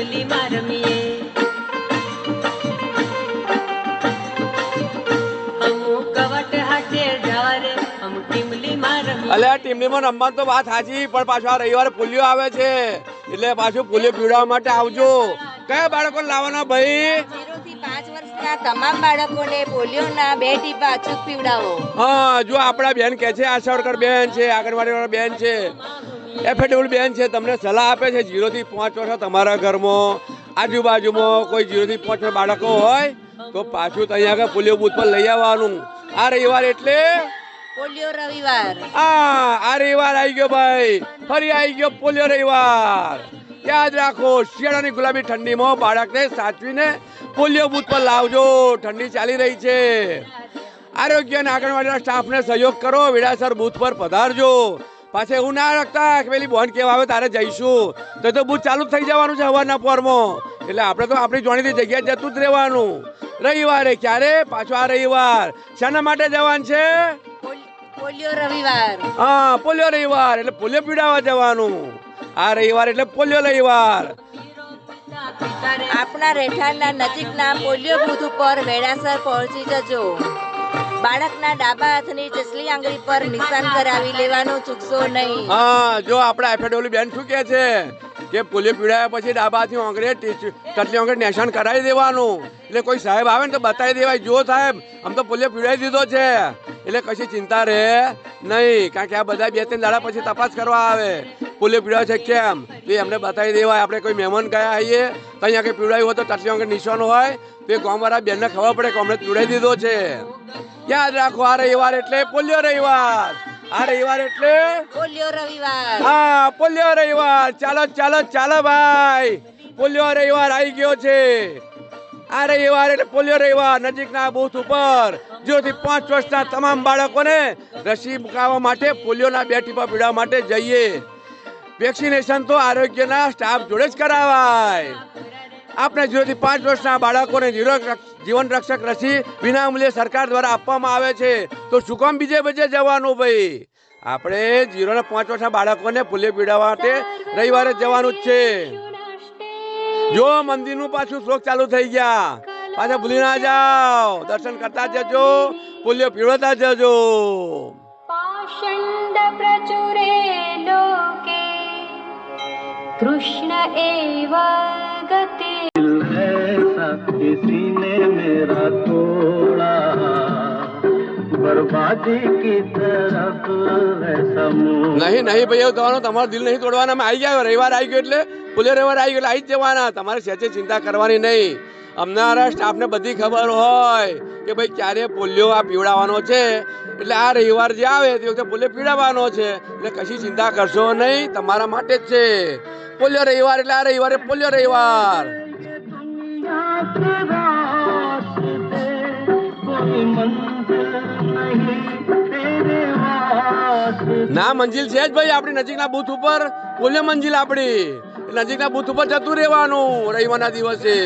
ટીમલીમાં રમીએ અમુક કવટ હાટે જવા રે અમુક ટીમલીમાં રમીએ અલે, આ ટીમલીમાં રમવા તો વાત સાચી, પણ પાછો આ રવિવારે પોલિયો આવે છે. એટલે પાછું પોલિયો પીવડાવવા માટે આવજો. કયા બાળકો લાવવાના ભાઈ? ઝીરોથી તમામ બાળકોને પોલિયોના બે ટીપા અચૂક પીવડાવો. હા જો આપણા બેન કે છે આશાવડકર બેન છે આંગણવાડી વાળા બેન છે. એફએડબલ બેન છે તમને સલાહ આપે છે જીરો થી પાંચ વર્ષ તમારા ઘરમાં આજુબાજુમાં કોઈ જીરો થી પાંચ વર્ષ બાળકો હોય તો પાછું તો અહીંયા આગળ પોલિયો બૂથ પર લઈ આવવાનું. આ રવિવાર એટલે? પોલિયો રવિવાર. આ આ રવિવાર આવી ગયો ભાઈ. ફરી આવી ગયો પોલિયો રવિવાર. યાદ રાખો શિયાળાની ગુલાબી ઠંડીમાં બાળકને સાચવીને પોલિયો બૂથ પર લાવજો. ઠંડી ચાલી રહી છે. આરોગ્ય અને આંગણવાડીના સ્ટાફને સહયોગ કરો વિડાસર બૂથ પર પધારજો. પાછે એવું ના રાખતા કે પેલી બોન કેવા આવે તારે જઈશું. તો તો બૂથ ચાલુ થઈ જવાનું છે હવારના પોરમાં. એટલે આપણે તો આપણી જોણીતી જગ્યાએ જતું જ રહેવાનું. રવિવારે ક્યારે? પાછો આ રવિવાર. શાના માટે જવાનું છે? પોલિયો રવિવાર. હા પોલિયો રવિવાર. એટલે પોલિયો પીડાવા જવાનું. આ રવિવાર એટલે પોલિયો રવિવાર. આપણા રહેઠાણના નજીકના પોલિયો બૂથ ઉપર વેળાસર પહોંચી જજો. બાળકના ડાબા હાથની ચસલી આંગળી પર નિશાન કરાવી લેવાનું ચૂકશો નહીં. હા જો આપણા એફએડબ્લ્યુ બેન શું કહે છે કે પોલિયો પીડાયા પછી ડાબાથી હાથની આંગળીએ ટટલી આંગળી નિશાન કરાવી દેવાનું. એટલે કોઈ સાહેબ આવે ને તો બતાવી દેવાય. જો સાહેબ આમ તો પોલિયો પીડાવી દીધો છે. એટલે કશી ચિંતા રહે નહીં. કારણ કે આ બધા બે ત્રણ દાડા પછી તપાસ કરવા આવે. પોલિયો પીડા છે કેમ? તો એ અમને બતાવી દેવાય. આપણે કોઈ મહેમાન ગયા હોઈએ તો અહીંયા કંઈ પીવડાવ્યું હોય તો ટટલી અંગે નિશાન હોય. તો એ ગામવાળા બેનને ખબર પડે કે અમને પીવડાવી દીધો છે. યાદ રાખો આ રવિવાર એટલે પોલિયો રવિવાર. આ રવિવાર એટલે પોલિયો રવિવાર. હા પોલિયો રવિવાર. ચાલો ચાલો ચાલો ભાઈ. પોલિયો રવિવાર આવી ગયો છે. આ રવિવાર એટલે પોલિયો રવિવાર. નજીકના બૂથ ઉપર જીરો થી પાંચ વર્ષના તમામ બાળકોને રસી મુકાવવા માટે પોલિયોના બે ટીપા પીડવા માટે જઈએ. વેક્સિનેશન તો આરોગ્યના સ્ટાફ જોડે જ કરાવાય. આપણે જીરોથી પાંચ વર્ષના બાળકોને જીરો જીવન રક્ષક રસી વિનામૂલ્યે સરકાર દ્વારા આપવામાં આવે છે. તો શું કામ બીજે બજે જવાનું ભાઈ? આપણે જીરો ને પાંચ વર્ષના બાળકોને પોલિયો પીડાવવા માટે રવિવારે જવાનું જ છે. જો મંદિરનું પાછું શ્લોક ચાલુ થઈ ગયા, પાછા ભૂલી ના જાઓ. દર્શન કરતા જજો, પોલિયો પીવડતા જજો. પ્રચુરે कृष्ण एव गति ऐसा किसी ने मेरा तोड़ा बर्बादी की तरफ है समूह નહીં નહીં ભાઈ એવું થવાનું તમારું દિલ નહીં તોડવાના અમે આવી ગયા રવિવાર આવી ગયો એટલે પોલિયો રવિવાર આવી ગયો એટલે આવી જ જવાના તમારે સહેજે ચિંતા કરવાની નહીં અમારા સ્ટાફને બધી ખબર હોય કે ભાઈ ક્યારે પોલિયો આ પીવડાવવાનો છે એટલે આ રવિવાર જે આવે તે વખતે પોલિયો પીવડાવવાનો છે એટલે કશી ચિંતા કરશો નહીં તમારા માટે જ છે પોલ્યો રવિવાર એટલે આ રવિવારે પોલ્યો રવિવાર ના મંજિલ છે જ ભાઈ આપણી નજીકના બુથ ઉપર. પોલ્યો મંજિલ આપણી. નજીકના બુથ ઉપર જતું રહેવાનું રવિવારના દિવસે.